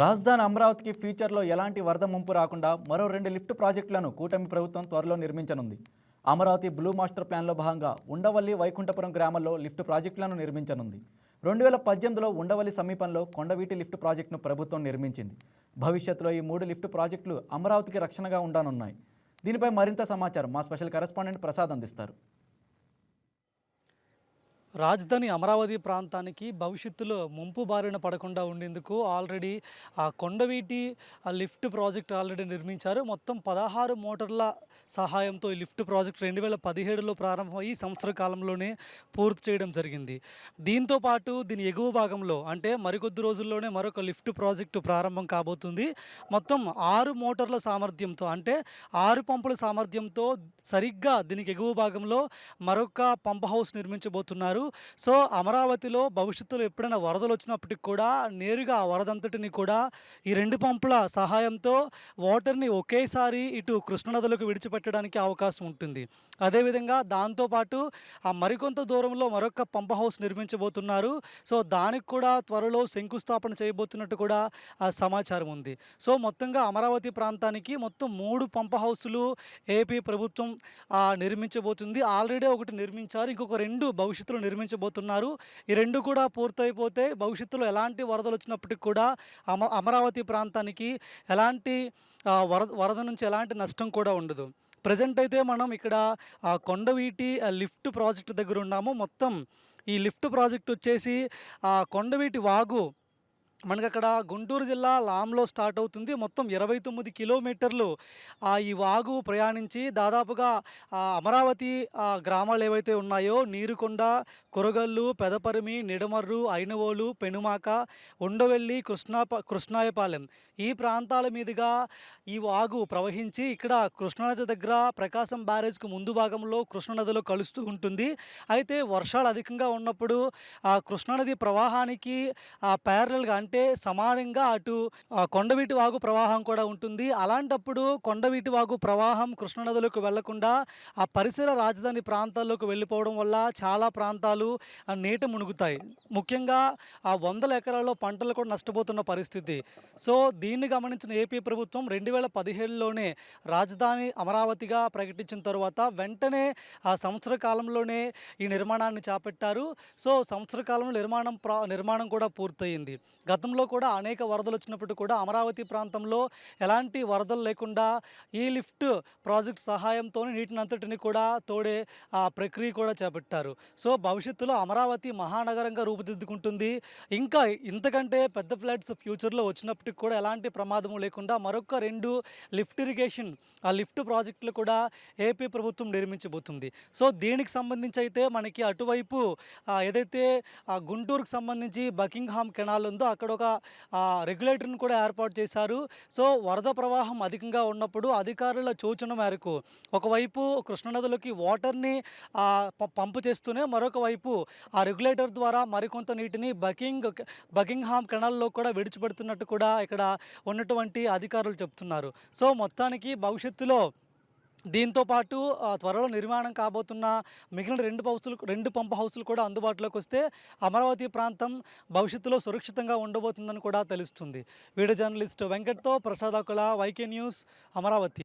రాజధాని అమరావతికి ఫ్యూచర్లో ఎలాంటి వరద ముంపు రాకుండా మరో రెండు లిఫ్ట్ ప్రాజెక్టులను కూటమి ప్రభుత్వం త్వరలో నిర్మించనుంది. అమరావతి బ్లూ మాస్టర్ ప్లాన్లో భాగంగా ఉండవల్లి వైకుంఠపురం గ్రామంలో లిఫ్ట్ ప్రాజెక్టులను నిర్మించనుంది. రెండు వేల పద్దెనిమిదిలో ఉండవల్లి సమీపంలో కొండవీటి లిఫ్ట్ ప్రాజెక్టును ప్రభుత్వం నిర్మించింది. భవిష్యత్తులో ఈ మూడు లిఫ్ట్ ప్రాజెక్టులు అమరావతికి రక్షణగా ఉండనున్నాయి. దీనిపై మరింత సమాచారం మా స్పెషల్ కరెస్పాండెంట్ ప్రసాద్ అందిస్తారు. రాజధాని అమరావతి ప్రాంతానికి భవిష్యత్తులో ముంపు బారిన పడకుండా ఉండేందుకు ఆల్రెడీ ఆ కొండవీటి లిఫ్ట్ ప్రాజెక్ట్ ఆల్రెడీ నిర్మించారు. మొత్తం పదహారు మోటార్ల సహాయంతో ఈ లిఫ్ట్ ప్రాజెక్ట్ రెండు వేల పదిహేడులో ప్రారంభమై సంవత్సర కాలంలోనే పూర్తి చేయడం జరిగింది. దీంతో పాటు దీని ఎగువ భాగంలో అంటే మరికొద్ది రోజుల్లోనే మరొక లిఫ్ట్ ప్రాజెక్టు ప్రారంభం కాబోతుంది. మొత్తం ఆరు మోటార్ల సామర్థ్యంతో అంటే ఆరు పంపుల సామర్థ్యంతో సరిగ్గా దీనికి ఎగువ భాగంలో మరొక పంప్ హౌస్ నిర్మించబోతున్నారు. సో అమరావతిలో భవిష్యత్తులో ఎప్పుడైనా వరదలు వచ్చినప్పటికి కూడా నేరుగా ఆ వరదంతటిని కూడా ఈ రెండు పంపుల సహాయంతో వాటర్ని ఒకేసారి ఇటు కృష్ణనదులకు విడిచిపెట్టడానికి అవకాశం ఉంటుంది. అదేవిధంగా దాంతోపాటు ఆ మరికొంత దూరంలో మరొక పంప్ హౌస్ నిర్మించబోతున్నారు. సో దానికి కూడా త్వరలో శంకుస్థాపన చేయబోతున్నట్టు కూడా ఆ సమాచారం ఉంది. సో మొత్తంగా అమరావతి ప్రాంతానికి మొత్తం మూడు పంప్ హౌసులు ఏపీ ప్రభుత్వం నిర్మించబోతుంది. ఆల్రెడీ ఒకటి నిర్మించారు. ఇంకొక రెండు భవిష్యత్తులో నిర్మించబోతున్నారు. ఈ రెండు కూడా పూర్తయిపోతే భవిష్యత్తులో ఎలాంటి వరదలు వచ్చినప్పటికి కూడా అమ అమరావతి ప్రాంతానికి ఎలాంటి వరద వరద నుంచి ఎలాంటి నష్టం కూడా ఉండదు. ప్రజెంట్ అయితే మనం ఇక్కడ కొండవీటి లిఫ్ట్ ప్రాజెక్ట్ దగ్గర ఉన్నాము. మొత్తం ఈ లిఫ్ట్ ప్రాజెక్ట్ వచ్చేసి ఆ కొండవీటి వాగు మనకి అక్కడ గుంటూరు జిల్లా లాంలో స్టార్ట్ అవుతుంది. మొత్తం ఇరవై తొమ్మిది కిలోమీటర్లు ఆ ఈ వాగు ప్రయాణించి దాదాపుగా అమరావతి గ్రామాలు ఏవైతే ఉన్నాయో నీరుకొండ కొరగల్లు పెదపరిమి నిడమర్రు ఐనవోలు పెనుమాక ఉండవెల్లి కృష్ణా కృష్ణాయపాలెం ఈ ప్రాంతాల మీదుగా ఈ వాగు ప్రవహించి ఇక్కడ కృష్ణానది దగ్గర ప్రకాశం బ్యారేజ్కు ముందు భాగంలో కృష్ణానదిలో కలుస్తూ ఉంటుంది. అయితే వర్షాలు అధికంగా ఉన్నప్పుడు ఆ కృష్ణానది ప్రవాహానికి ప్యారల్గా అంటే సమానంగా అటు కొండవీటి వాగు ప్రవాహం కూడా ఉంటుంది. అలాంటప్పుడు కొండవీటి వాగు ప్రవాహం కృష్ణనదులకు వెళ్ళకుండా ఆ పరిసర రాజధాని ప్రాంతాల్లోకి వెళ్ళిపోవడం వల్ల చాలా ప్రాంతాలు నీట మునుగుతాయి. ముఖ్యంగా ఆ వందల ఎకరాల్లో పంటలు కూడా నష్టపోతున్న పరిస్థితి. సో దీన్ని గమనించిన ఏపీ ప్రభుత్వం రెండు వేల పదిహేడులోనే రాజధాని అమరావతిగా ప్రకటించిన తర్వాత వెంటనే ఆ సంవత్సర కాలంలోనే ఈ నిర్మాణాన్ని చేపట్టారు. సో సంవత్సర కాలంలో నిర్మాణం ప్రా నిర్మాణం కూడా పూర్తయింది. గతంలో కూడా అనేక వరదలు వచ్చినప్పుడు కూడా అమరావతి ప్రాంతంలో ఎలాంటి వరదలు లేకుండా ఈ లిఫ్ట్ ప్రాజెక్ట్ సహాయంతో నీటిని అంతటిని కూడా తోడే ఆ ప్రక్రియ కూడా చేపట్టారు. సో భవిష్యత్తులో అమరావతి మహానగరంగా రూపుదిద్దుకుంటుంది. ఇంకా ఇంతకంటే పెద్ద ఫ్లడ్స్ ఫ్యూచర్లో వచ్చినప్పటికి కూడా ఎలాంటి ప్రమాదము లేకుండా మరొక రెండు లిఫ్ట్ ఇరిగేషన్ ఆ లిఫ్ట్ ప్రాజెక్టులు కూడా ఏపీ ప్రభుత్వం నిర్మించబోతుంది. సో దీనికి సంబంధించి అయితే మనకి అటువైపు ఏదైతే ఆ గుంటూరుకు సంబంధించి బకింగ్హామ్ కెనాల్ ఉందో అక్కడ ఒక రెగ్యులేటర్ని కూడా ఏర్పాటు చేశారు. సో వరద ప్రవాహం అధికంగా ఉన్నప్పుడు అధికారుల సూచన మేరకు ఒకవైపు కృష్ణానదిలోకి వాటర్ని పంపు చేస్తూనే మరొక వైపు ఆ రెగ్యులేటర్ ద్వారా మరికొంత నీటిని బకింగ్ బకింగ్హామ్ కెనాల్లో కూడా విడిచిపెడుతున్నట్టు కూడా ఇక్కడ ఉన్నటువంటి అధికారులు చెప్తున్నారు. సో మొత్తానికి భవిష్యత్తులో దీంతో పాటు త్వరలో నిర్మాణం కాబోతున్న మిగిలిన రెండు హౌసులు రెండు పంప్ హౌసులు కూడా అందుబాటులోకి వస్తే అమరావతి ప్రాంతం భవిష్యత్తులో సురక్షితంగా ఉండబోతుందని కూడా తెలుస్తుంది. వీడియో జర్నలిస్ట్ వెంకట్తో ప్రసాద్ అకుల వైకే న్యూస్ అమరావతి.